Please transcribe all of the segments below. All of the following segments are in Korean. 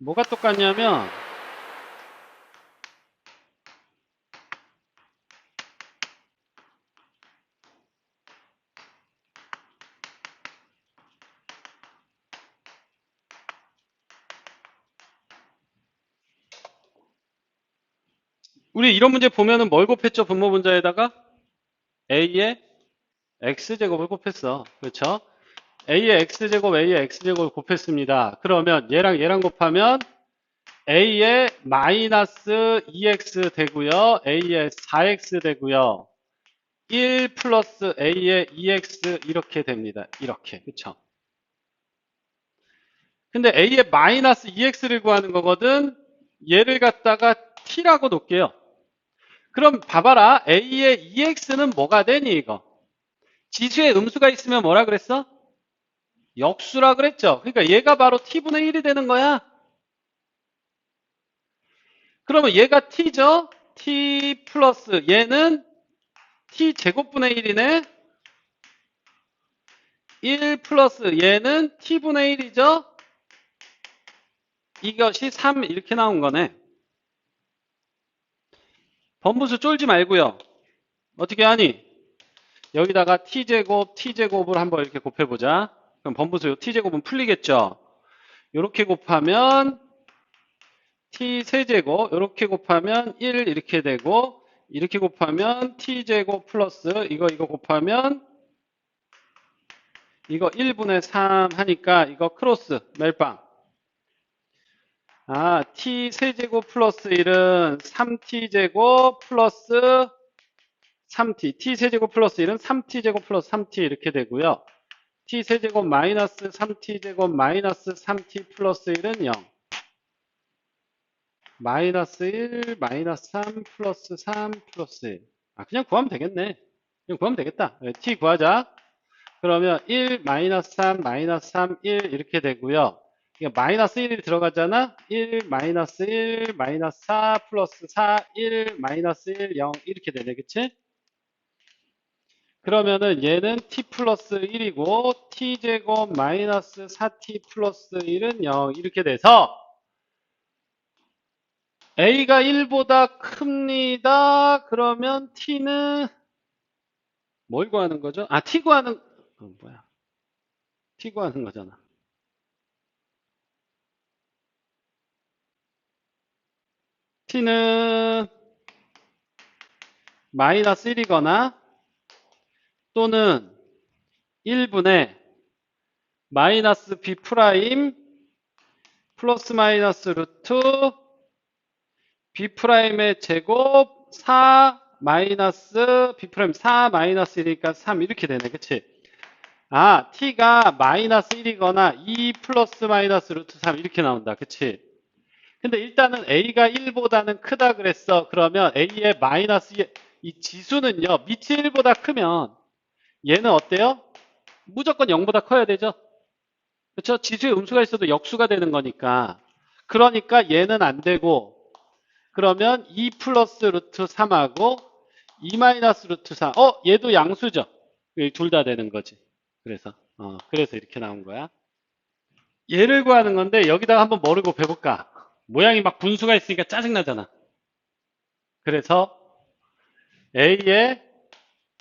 뭐가 똑같냐면 우리 이런 문제 보면은 뭘 곱했죠? 분모 분자에다가 a의 x제곱을 곱했어. 그렇죠? A의 x제곱, a의 x제곱을 곱했습니다. 그러면 얘랑 얘랑 곱하면 a의 마이너스 2x 되고요. a의 4x 되고요. 1 플러스 a의 2x 이렇게 됩니다. 이렇게. 그쵸? 근데 a의 마이너스 2x를 구하는 거거든. 얘를 갖다가 t라고 놓을게요. 그럼 봐봐라. a의 2x는 뭐가 되니 이거? 지수에 음수가 있으면 뭐라 그랬어? 역수라 그랬죠. 그러니까 얘가 바로 t분의 1이 되는 거야. 그러면 얘가 t죠? t 플러스 얘는 t 제곱분의 1이네. 1 플러스 얘는 t분의 1이죠? 이것이 3 이렇게 나온 거네. 번분수 쫄지 말고요. 어떻게 하니? 여기다가 t제곱, t제곱을 한번 이렇게 곱해보자. 그럼 번분수 t제곱은 풀리겠죠? 이렇게 곱하면 t 세제곱, 이렇게 곱하면 1 이렇게 되고 이렇게 곱하면 t제곱 플러스 이거 이거 곱하면 이거 1분의 3 하니까 이거 크로스 멜빵 아, t 세제곱 플러스 1은 3t제곱 플러스 3t. t 세제곱 플러스 1은 3t제곱 플러스 3t 이렇게 되고요. T 세제곱 마이너스 3t제곱 마이너스 3t 플러스 1은 0. 마이너스 1, 마이너스 3 플러스 3 플러스 1. 아, 그냥 구하면 되겠네. 그냥 구하면 되겠다. 네, t 구하자. 그러면 1, 마이너스 3, 마이너스 3, 1 이렇게 되고요. 이게 마이너스 1이 들어가잖아? 1, 마이너스 1, 마이너스 4, 플러스 4, 1, 마이너스 1, 0 이렇게 되네, 그치? 그러면은 얘는 t 플러스 1이고 t제곱 마이너스 4t 플러스 1은 0 이렇게 돼서 a가 1보다 큽니다. 그러면 t는 뭘 구하는 거죠? 아, t 구하는 어, 뭐야? t 구하는 거잖아. t는 마이너스 1이거나 또는 1분의 마이너스 b 프라임 플러스 마이너스 루트 b 프라임의 제곱 4 마이너스 b 프라임 4 마이너스 1이니까 3 이렇게 되네 그치? 아 t가 마이너스 1이거나 2 플러스 마이너스 루트 3 이렇게 나온다 그치? 근데 일단은 a가 1보다는 크다 그랬어. 그러면 a의 마이너스 2, 이 지수는요 밑이 1보다 크면 얘는 어때요? 무조건 0보다 커야 되죠? 그렇죠? 지수에 음수가 있어도 역수가 되는 거니까. 그러니까 얘는 안 되고 그러면 2 플러스 루트 3하고 2 마이너스 루트 3. 어, 얘도 양수죠? 둘 다 되는 거지. 그래서 어, 그래서 이렇게 나온 거야. 얘를 구하는 건데 여기다가 한번 뭐를 곱해볼까? 모양이 막 분수가 있으니까 짜증나잖아. 그래서 A의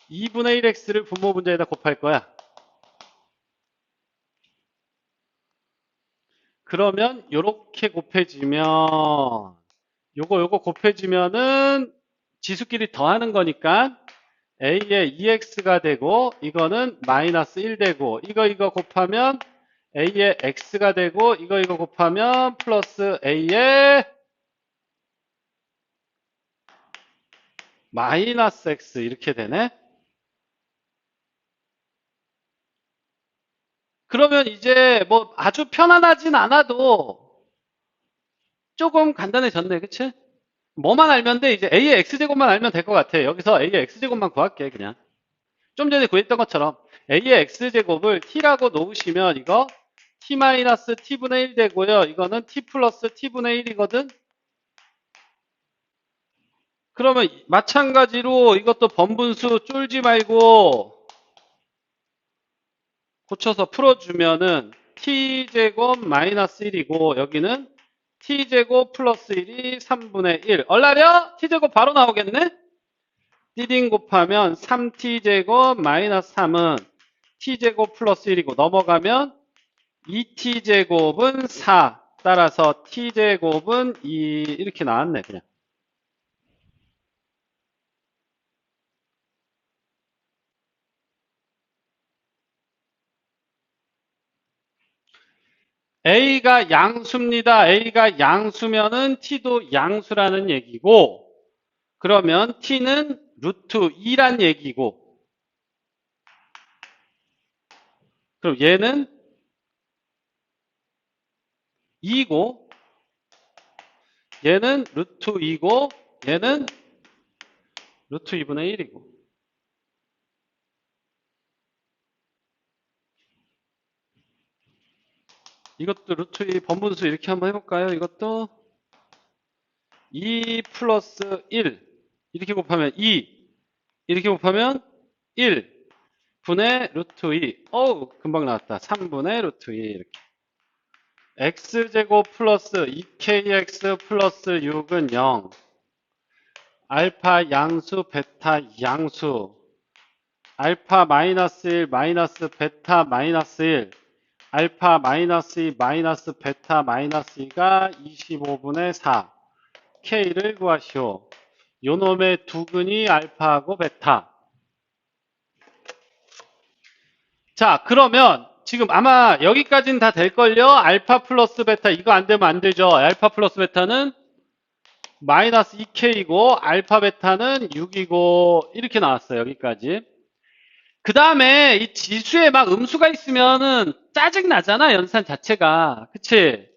2분의 1x를 분모 분자에다 곱할 거야. 그러면 요렇게 곱해지면 요거 요거 곱해지면은 지수끼리 더하는 거니까 a의 2x가 되고 이거는 마이너스 1 되고 이거 이거 곱하면 a의 x가 되고 이거 이거 곱하면 플러스 a의 마이너스 x 이렇게 되네. 그러면 이제 뭐 아주 편안하진 않아도 조금 간단해졌네, 그치? 뭐만 알면 돼? 이제 a의 x제곱만 알면 될 것 같아. 여기서 a의 x제곱만 구할게, 그냥. 좀 전에 구했던 것처럼 a의 x제곱을 t라고 놓으시면 이거 t-t분의 1 되고요. 이거는 t 플러스 t분의 1이거든? 그러면 마찬가지로 이것도 번분수 쫄지 말고 고쳐서 풀어주면은 t제곱 마이너스 1이고 여기는 t제곱 플러스 1이 3분의 1. 얼라려? t제곱 바로 나오겠네? 띠딩 곱하면 3t제곱 마이너스 3은 t제곱 플러스 1이고 넘어가면 2t제곱은 4. 따라서 t제곱은 2 이렇게 나왔네 그냥. A가 양수입니다. A가 양수면은 T도 양수라는 얘기고, 그러면 T는 루트 2란 얘기고, 그럼 얘는 2고, 얘는 루트 2고, 얘는 루트 2분의 1이고. 이것도 루트 2 번분수 이렇게 한번 해볼까요? 이것도 2 플러스 1 이렇게 곱하면 2 이렇게 곱하면 1 분의 루트 2 어우 금방 나왔다. 3분의 루트 2 이렇게. x제곱 플러스 2kx 플러스 6은 0 알파 양수 베타 양수. 알파 마이너스 1 마이너스 베타 마이너스 1 알파 마이너스 2 마이너스 베타 마이너스 2가 25분의 4 K를 구하시오. 요놈의 두 근이 알파하고 베타. 자 그러면 지금 아마 여기까지는 다 될걸요? 알파 플러스 베타 이거 안 되면 안 되죠. 알파 플러스 베타는 마이너스 2K이고 알파 베타는 6이고 이렇게 나왔어요. 여기까지. 그 다음에 이 지수에 막 음수가 있으면은 짜증 나잖아 연산 자체가. 그치?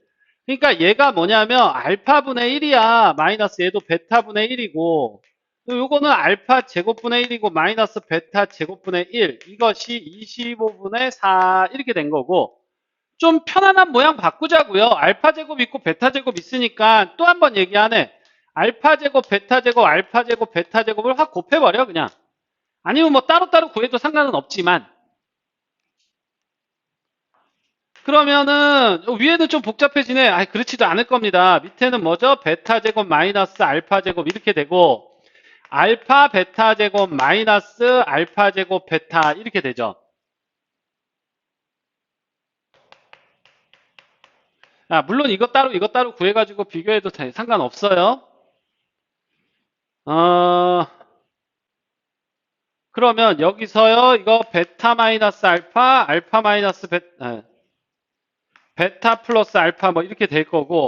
그러니까 얘가 뭐냐면 알파분의 1이야 마이너스 얘도 베타분의 1이고. 요거는 알파 제곱분의 1이고 마이너스 베타 제곱분의 1 이것이 25분의 4 이렇게 된 거고. 좀 편안한 모양 바꾸자고요. 알파 제곱 있고 베타 제곱 있으니까 또 한 번 얘기하네 알파 제곱 베타 제곱 알파 제곱 베타 제곱을 확 곱해버려 그냥 아니면 뭐 따로따로 구해도 상관은 없지만 그러면은 위에는 좀 복잡해지네. 아, 그렇지도 않을 겁니다. 밑에는 뭐죠? 베타 제곱 마이너스 알파 제곱 이렇게 되고 알파 베타 제곱 마이너스 알파 제곱 베타 이렇게 되죠. 아, 물론 이것 따로 이것 따로 구해가지고 비교해도 상관없어요. 어, 그러면 여기서요 이거 베타 마이너스 알파 알파 마이너스 베타 베타 플러스 알파 뭐 이렇게 될 거고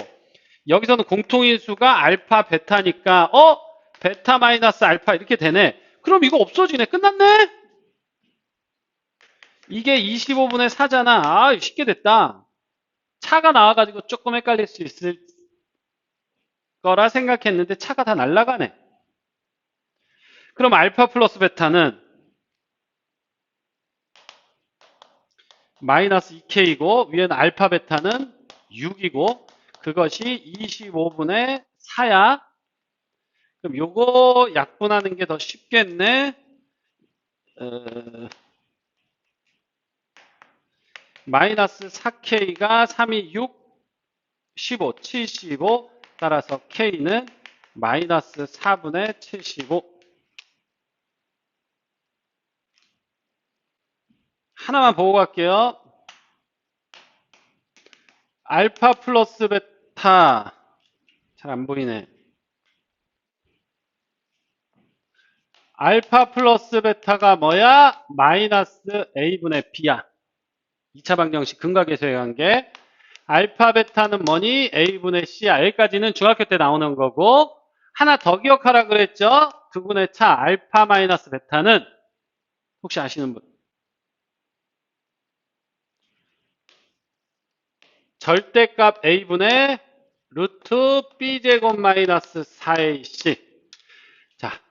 여기서는 공통인수가 알파 베타니까 어? 베타 마이너스 알파 이렇게 되네. 그럼 이거 없어지네. 끝났네? 이게 25분의 4잖아. 아 쉽게 됐다. 차가 나와가지고 조금 헷갈릴 수 있을 거라 생각했는데 차가 다 날라가네. 그럼 알파 플러스 베타는 마이너스 2K이고 위에는 알파 베타는 6이고 그것이 25분의 4야. 그럼 요거 약분하는 게 더 쉽겠네. 어, 마이너스 4K가 3이 6, 15, 75 따라서 K는 마이너스 4분의 75 하나만 보고 갈게요. 알파 플러스 베타 잘 안 보이네. 알파 플러스 베타가 뭐야? 마이너스 A분의 B야. 2차 방정식 근각에서의 관계. 알파 베타는 뭐니? A분의 C야. 여기까지는 중학교 때 나오는 거고 하나 더 기억하라 그랬죠? 두 분의 차 알파 마이너스 베타는 혹시 아시는 분? 절대값 a분의 루트 b제곱 마이너스 4ac 자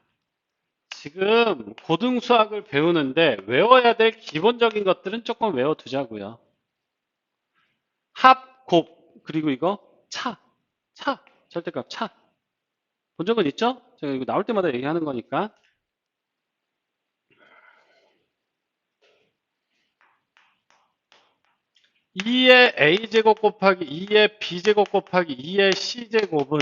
지금 고등수학을 배우는데 외워야 될 기본적인 것들은 조금 외워두자고요. 합, 곱 그리고 이거 차, 차 절대값 차. 본 적은 있죠? 제가 이거 나올 때마다 얘기하는 거니까 2의 a제곱 곱하기 2의 b제곱 곱하기 2의 c제곱은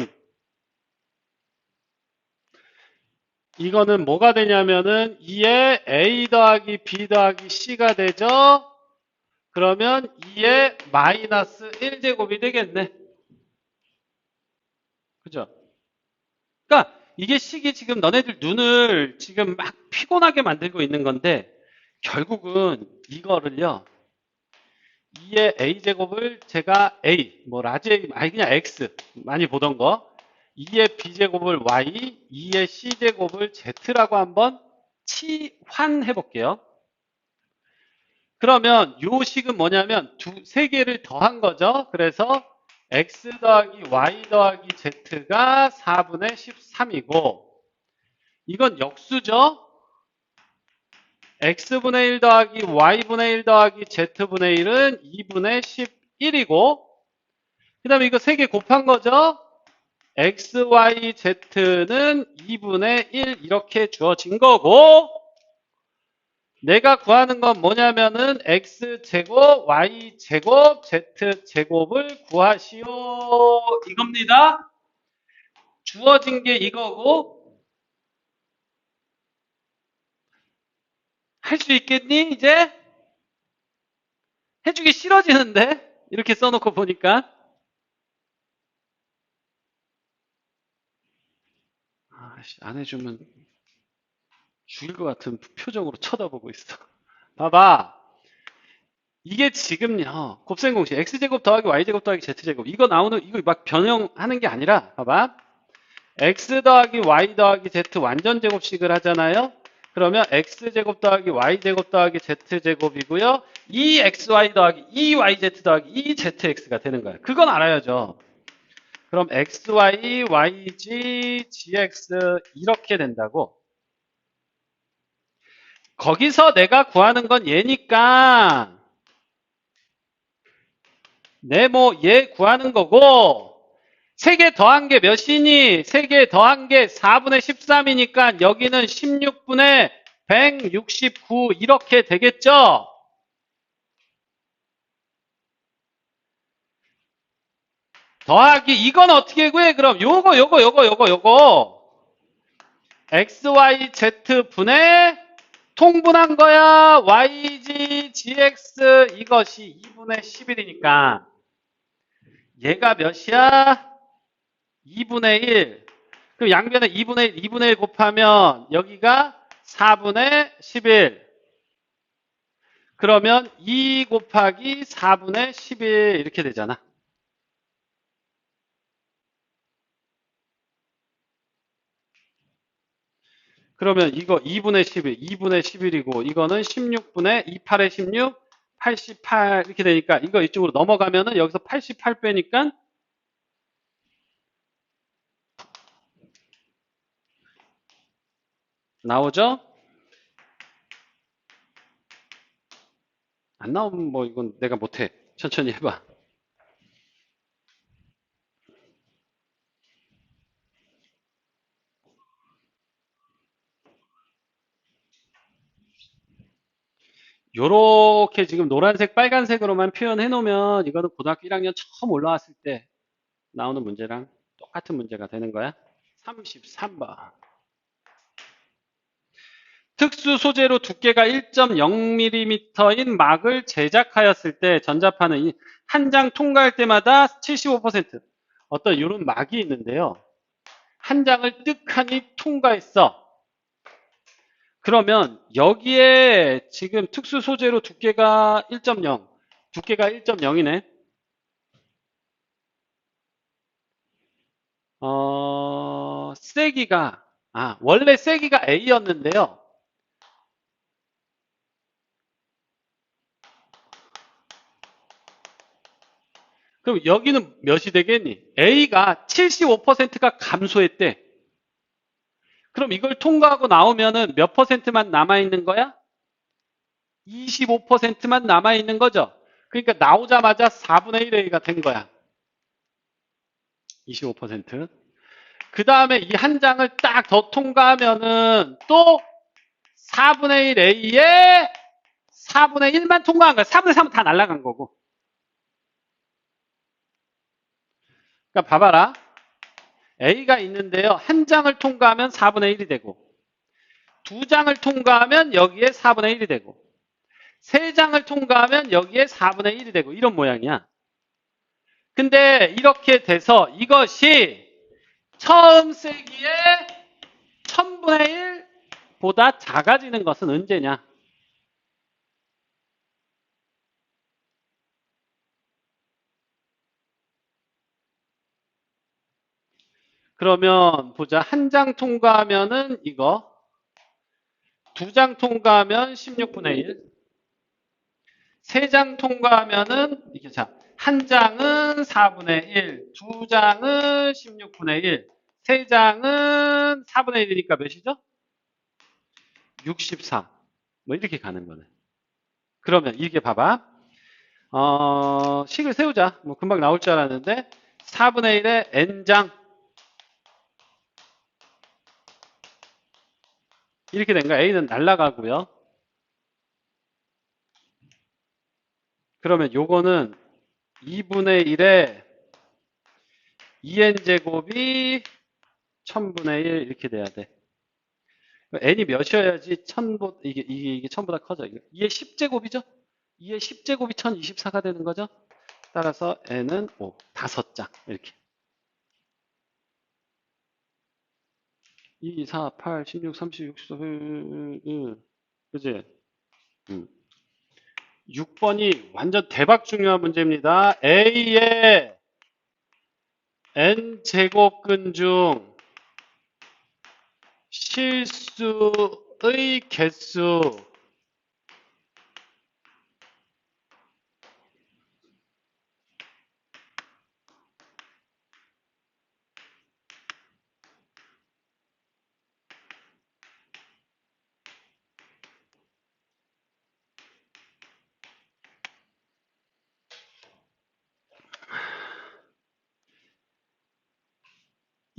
이거는 뭐가 되냐면은 2의 a 더하기 b 더하기 c가 되죠? 그러면 2의 마이너스 1제곱이 되겠네. 그죠? 그러니까 이게 식이 지금 너네들 눈을 지금 막 피곤하게 만들고 있는 건데 결국은 이거를요. 2의 a제곱을 제가 a, 뭐 라지 a, 아니 그냥 x 많이 보던 거 2의 b제곱을 y, 2의 c제곱을 z라고 한번 치환해 볼게요. 그러면 요 식은 뭐냐면 두, 세 개를 더한 거죠. 그래서 x 더하기 y 더하기 z가 4분의 13이고 이건 역수죠. X분의 1 더하기 y분의 1 더하기 z분의 1은 2분의 11이고 그 다음에 이거 세개 곱한 거죠. x, y, z는 2분의 1 이렇게 주어진 거고 내가 구하는 건 뭐냐면은 x제곱, y제곱, z제곱을 구하시오 이겁니다. 주어진 게 이거고 할 수 있겠니 이제? 해주기 싫어지는데 이렇게 써놓고 보니까 아씨 안 해주면 죽일 것 같은 표정으로 쳐다보고 있어. 봐봐. 이게 지금요. 곱셈 공식 x제곱 더하기 y제곱 더하기 z제곱 이거 나오는 이거 막 변형하는 게 아니라 봐봐. x 더하기 y 더하기 z 완전 제곱식을 하잖아요. 그러면 x제곱 더하기 y제곱 더하기 z제곱이고요. 이 xy 더하기 이 yz 더하기 이 zx가 되는 거예요. 그건 알아야죠. 그럼 xy, yg, gx 이렇게 된다고. 거기서 내가 구하는 건 얘니까 내뭐얘 구하는 거고 3개 더한 게 몇이니? 3개 더한 게 4분의 13이니까 여기는 16분의 169 이렇게 되겠죠? 더하기 이건 어떻게 구해? 그럼 요거 요거 요거 요거 요거 xy z분의 통분한 거야 yg gx 이것이 2분의 11이니까 얘가 몇이야? 2분의 1 그럼 양변에 2분의 1 2분의 1 곱하면 여기가 4분의 11 그러면 2 곱하기 4분의 11 이렇게 되잖아. 그러면 이거 2분의 11, 2분의 11이고 이거는 16분의 28의 16, 88 이렇게 되니까 이거 이쪽으로 넘어가면은 여기서 88 빼니까 나오죠? 안 나오면 뭐 이건 내가 못해. 천천히 해봐. 요렇게 지금 노란색, 빨간색으로만 표현해 놓으면 이거는 고등학교 1학년 처음 올라왔을 때 나오는 문제랑 똑같은 문제가 되는 거야. 33번. 특수 소재로 두께가 1.0mm인 막을 제작하였을 때 전자파는 한 장 통과할 때마다 75% 어떤 이런 막이 있는데요. 한 장을 뜩하니 통과했어. 그러면 여기에 지금 특수 소재로 두께가 1.0, 두께가 1.0이네. 어, 세기가, 아, 원래 세기가 A였는데요. 그럼 여기는 몇이 되겠니? A가 75%가 감소했대. 그럼 이걸 통과하고 나오면은 몇 퍼센트만 남아있는 거야? 25%만 남아있는 거죠. 그러니까 나오자마자 4분의 1A가 된 거야. 25%. 그 다음에 이 한 장을 딱 더 통과하면은 또 4분의 1A에 4분의 1만 통과한 거야. 4분의 3은 다 날라간 거고. 그러니까 봐봐라. A가 있는데요. 한 장을 통과하면 4분의 1이 되고 두 장을 통과하면 여기에 4분의 1이 되고 세 장을 통과하면 여기에 4분의 1이 되고 이런 모양이야. 근데 이렇게 돼서 이것이 처음 세기에 1000분의 1보다 작아지는 것은 언제냐? 그러면 보자. 한 장 통과하면은 이거. 두 장 통과하면 16분의 1. 세 장 통과하면은 이게 자. 한 장은 4분의 1, 두 장은 16분의 1, 세 장은 4분의 1이니까 몇이죠? 63. 뭐 이렇게 가는 거네. 그러면 이게 봐봐. 어, 식을 세우자. 뭐 금방 나올 줄 알았는데 4분의 1에 n장 이렇게 된 거야. a는 날라가고요. 그러면 요거는 2분의 1에 2n제곱이 1000분의 1 이렇게 돼야 돼. n이 몇이어야지 1000보, 이게, 이게, 이게 1000보다 커져. 이게 2의 10제곱이죠? 2의 10제곱이 1024가 되는 거죠? 따라서 n은 5, 5장. 이렇게. 2, 4, 8, 16, 30, 64, 1, 그지? 음. 6번이 완전 대박 중요한 문제입니다. A의 n제곱근 중 실수의 개수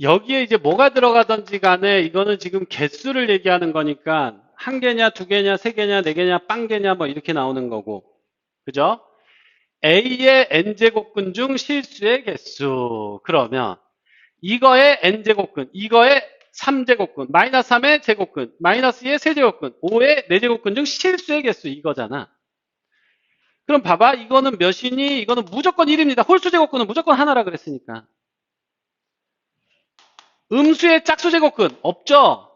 여기에 이제 뭐가 들어가든지 간에 이거는 지금 개수를 얘기하는 거니까 한 개냐, 두 개냐, 세 개냐, 네 개냐, 빵 개냐 뭐 이렇게 나오는 거고. 그죠? A의 n제곱근 중 실수의 개수. 그러면 이거의 n제곱근, 이거의 3제곱근, 마이너스 3의 제곱근, 마이너스 2의 세제곱근, 5의 4제곱근 중 실수의 개수 이거잖아. 그럼 봐봐. 이거는 몇이니? 이거는 무조건 1입니다. 홀수 제곱근은 무조건 하나라 그랬으니까. 음수의 짝수 제곱근 없죠?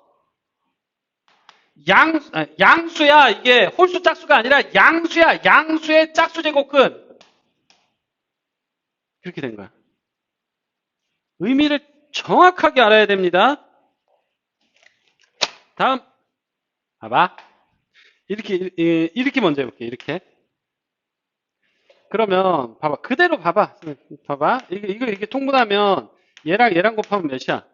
양, 아, 양수야. 이게 홀수 짝수가 아니라 양수야. 양수의 짝수 제곱근. 그렇게 된 거야. 의미를 정확하게 알아야 됩니다. 다음. 봐봐. 이렇게, 이- 이렇게 먼저 해볼게. 이렇게. 그러면, 봐봐. 그대로 봐봐. 봐봐. 이거, 이거 이렇게 통분하면 얘랑 얘랑 곱하면 몇이야?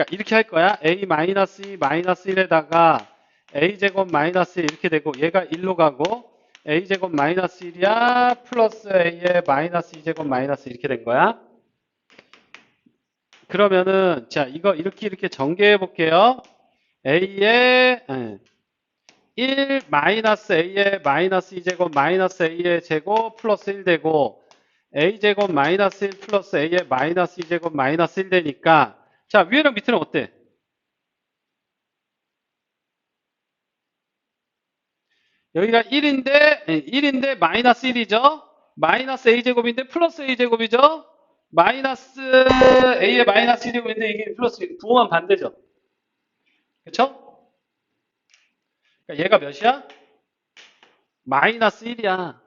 그러니까 이렇게 할 거야. a 마이너스 2 마이너스 1에다가 a 제곱 마이너스 1 이렇게 되고 얘가 1로 가고 a 제곱 마이너스 1이야 플러스 a의 마이너스 2 제곱 마이너스 이렇게 된 거야. 그러면은 자 이거 이렇게 이렇게 전개해 볼게요. a의 예, 1 마이너스 a의 마이너스 2 제곱 마이너스 a의 제곱 플러스 1 되고 a 제곱 마이너스 1 플러스 a의 마이너스 2 제곱 마이너스 1 되니까 자, 위에랑 밑에는 어때? 여기가 1인데, 1인데 마이너스 1이죠? 마이너스 a제곱인데 플러스 a제곱이죠? 마이너스 a의 마이너스 1제곱인데 이게 플러스 1. 부호만 반대죠? 그쵸? 그러니까 얘가 몇이야? 마이너스 1이야.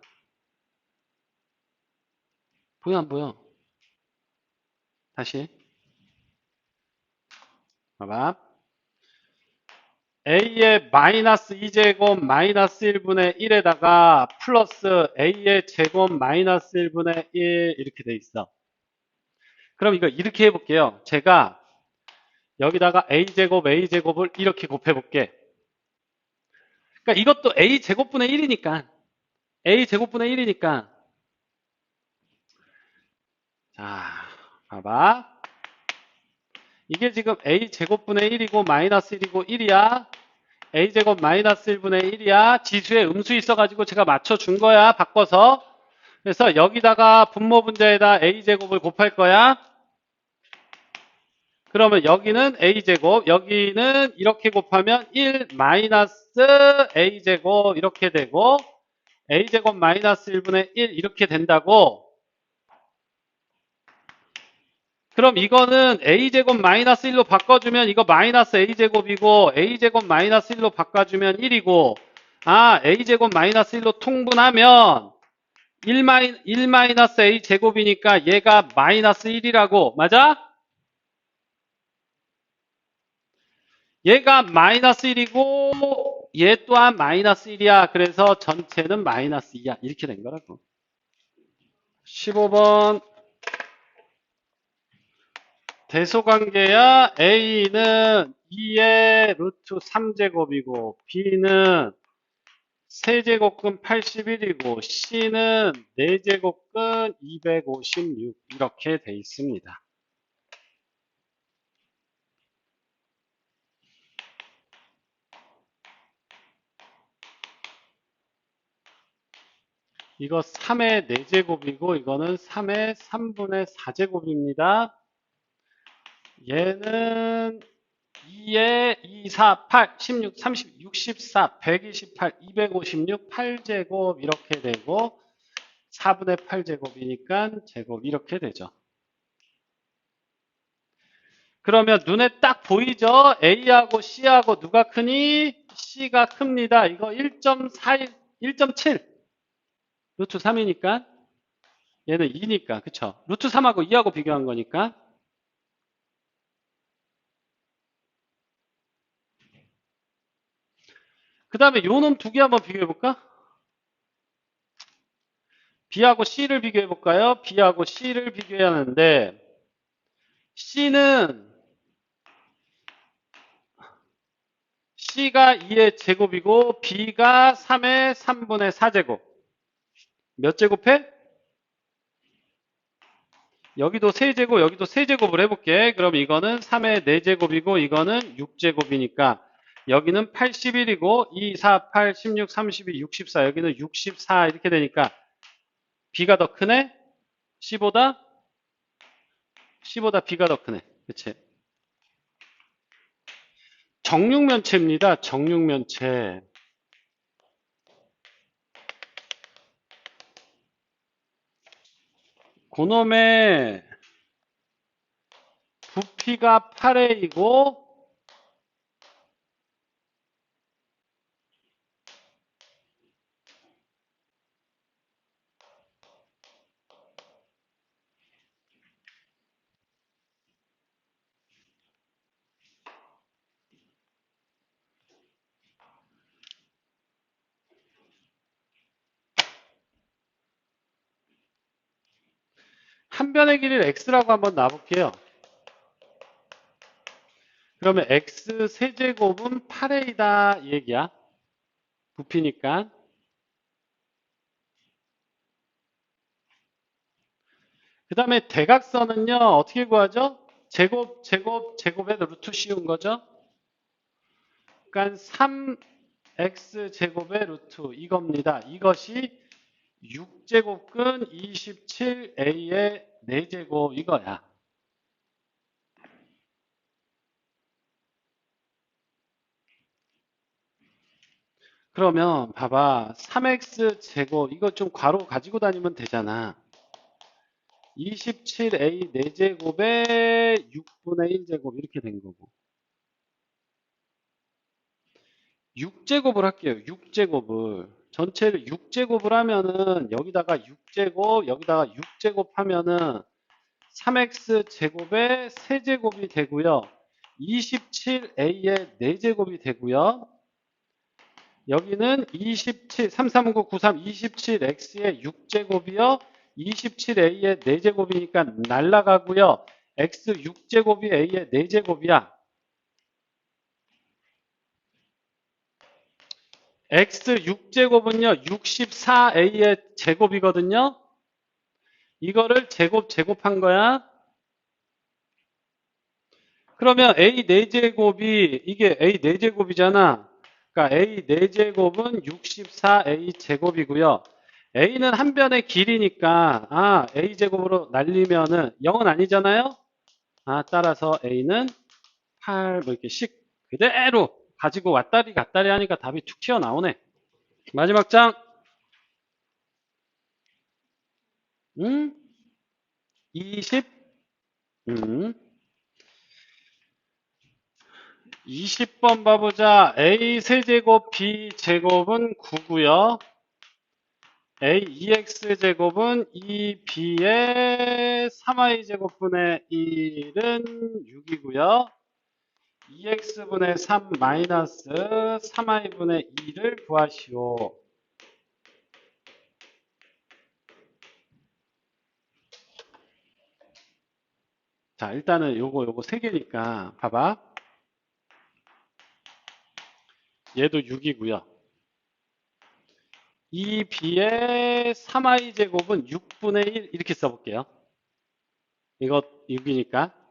보여, 안 보여? 다시. 봐봐. a의 마이너스 2제곱 마이너스 1분의 1에다가 플러스 a의 제곱 마이너스 1분의 1 이렇게 돼 있어. 그럼 이거 이렇게 해볼게요. 제가 여기다가 a제곱 a제곱을 이렇게 곱해볼게. 그러니까 이것도 a제곱분의 1이니까 a제곱분의 1이니까 자 봐봐. 이게 지금 a제곱분의 1이고 마이너스 1이고 1이야. a제곱 마이너스 1분의 1이야. 지수에 음수 있어가지고 제가 맞춰준 거야. 바꿔서. 그래서 여기다가 분모 분자에다 a제곱을 곱할 거야. 그러면 여기는 a제곱, 여기는 이렇게 곱하면 1 마이너스 a제곱 이렇게 되고 a제곱 마이너스 1분의 1 이렇게 된다고 그럼 이거는 a제곱 마이너스 1로 바꿔주면 이거 마이너스 a제곱이고 a제곱 마이너스 1로 바꿔주면 1이고 아 a제곱 마이너스 1로 통분하면 1, 마이, 1 마이너스 a제곱이니까 얘가 마이너스 1이라고. 맞아? 얘가 마이너스 1이고 얘 또한 마이너스 1이야. 그래서 전체는 마이너스 2야. 이렇게 된 거라고. 15번 대소관계야 A는 2의 루트 3제곱이고 B는 세제곱근 81이고 C는 4제곱근 256 이렇게 돼 있습니다. 이거 3의 4제곱이고 이거는 3의 3분의 4제곱입니다. 얘는 2에 2, 4, 8, 16, 30, 64, 128, 256, 8제곱 이렇게 되고 4분의 8제곱이니까 제곱 이렇게 되죠. 그러면 눈에 딱 보이죠? A하고 C하고 누가 크니? C가 큽니다. 이거 1.41, 1.7 루트 3이니까 얘는 2니까 그쵸? 루트 3하고 2하고 비교한 거니까 그 다음에 요놈 두 개 한번 비교해 볼까? B하고 C를 비교해 볼까요? B하고 C를 비교해야 하는데 C는 C가 2의 제곱이고 B가 3의 3분의 4제곱 몇 제곱해? 여기도 세제곱 여기도 세제곱을 해볼게 그럼 이거는 3의 4제곱이고 이거는 6제곱이니까 여기는 81이고 2, 4, 8, 16, 32, 64 여기는 64 이렇게 되니까 B가 더 크네? C보다? C보다 B가 더 크네 그치? 정육면체입니다 정육면체 그놈의 부피가 8A이고 한 변의 길이를 x라고 한번 놔볼게요. 그러면 x 세제곱은 8a다 이 얘기야. 부피니까. 그 다음에 대각선은요 어떻게 구하죠? 제곱 제곱 제곱에 루트 씌운 거죠. 그러니까 3x 제곱의 루트 이겁니다. 이것이 6제곱근 27a의 4제곱 이거야. 그러면 봐봐 3x 제곱 이거 좀 괄호 가지고 다니면 되잖아. 27a 4제곱에 6분의 1제곱 이렇게 된 거고 6제곱을 할게요. 6제곱을 전체를 6제곱을 하면은 여기다가 6제곱 여기다가 6제곱 하면은 3x 제곱의 세제곱이 되고요. 27a의 4제곱이 되고요. 여기는 27, 339, 93, 27x의 6제곱이요. 27a의 4제곱이니까 날라가고요. x 6제곱이 a의 4제곱이야. X 6제곱은요. 64a의 제곱이거든요. 이거를 제곱 제곱한 거야. 그러면 a 4제곱이 이게 a 4제곱이잖아. 그러니까 a 4제곱은 64a 제곱이고요. a는 한 변의 길이니까 아 a제곱으로 날리면은 0은 아니잖아요. 아 따라서 a는 8 뭐 이렇게 씩 그대로 가지고 왔다리 갔다리 하니까 답이 툭 튀어나오네. 마지막 장. 음? 20? 음. 20번 봐보자. A 세제곱 B 제곱은 9고요. A 2x 제곱은 2b의 3i 제곱분의 1은 6이고요. 2x분의 3 마이너스 3i분의 2를 구하시오. 자, 일단은 요거 요거 세 개니까 봐봐. 얘도 6이고요. 2b의 3i 제곱은 6분의 1 이렇게 써볼게요. 이거 6이니까.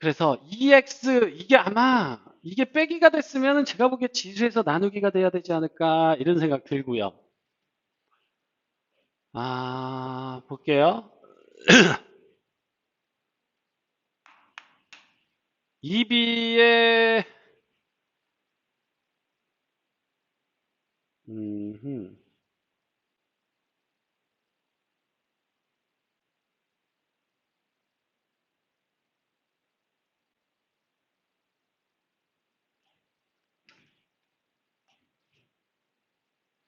그래서 2x 이게 아마 이게 빼기가 됐으면 제가 보기에 지수에서 나누기가 돼야 되지 않을까 이런 생각 들고요. 아 볼게요. 2b의 음,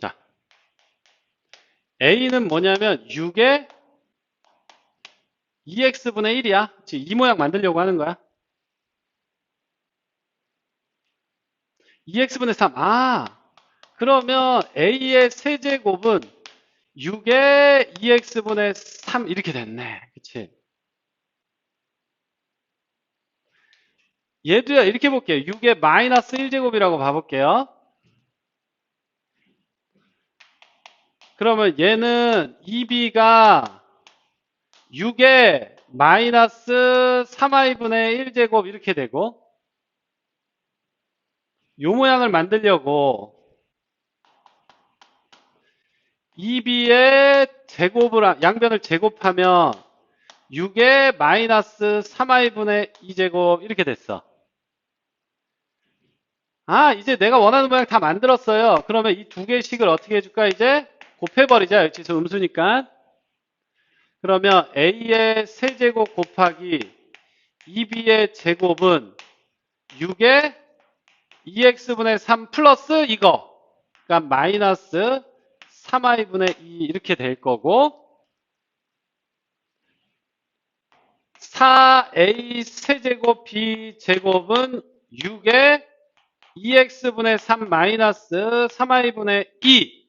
자, a는 뭐냐면 6에 2x분의 1이야. 지금 이 모양 만들려고 하는 거야. 2x분의 3. 아, 그러면 a의 세제곱은 6에 2x분의 3 이렇게 됐네. 그치? 얘도요, 이렇게 볼게요. 6에 마이너스 1제곱이라고 봐볼게요. 그러면 얘는 2b가 6에 마이너스 3i분의 1제곱 이렇게 되고 요 모양을 만들려고 2b의 제곱을 하- 양변을 제곱하면 6에 마이너스 3i분의 2제곱 이렇게 됐어. 아 이제 내가 원하는 모양 다 만들었어요. 그러면 이 두 개씩을 어떻게 해줄까 이제 곱해버리자. 여기서 음수니까. 그러면 a의 세제곱 곱하기 2b의 제곱은 6에 2x분의 3 플러스 이거. 그러니까 마이너스 3i분의 2 이렇게 될 거고 4a 세제곱 b 제곱은 6에 2x분의 3 마이너스 3i분의 2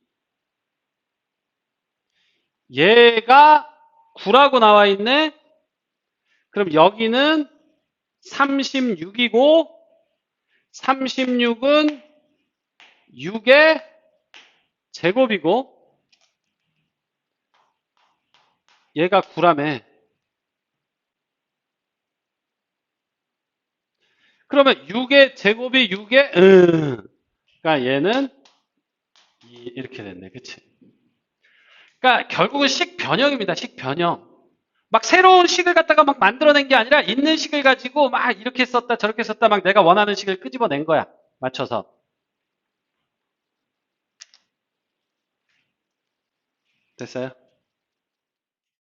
얘가 9라고 나와 있네. 그럼 여기는 36이고 36은 6의 제곱이고 얘가 9라며. 그러면 6의 제곱이 6의 음. 그러니까 얘는 이- 이렇게 됐네. 그치? 그러니까 결국은 식 변형입니다. 식 변형. 막 새로운 식을 갖다가 막 만들어낸 게 아니라 있는 식을 가지고 막 이렇게 썼다 저렇게 썼다 막 내가 원하는 식을 끄집어낸 거야. 맞춰서. 됐어요?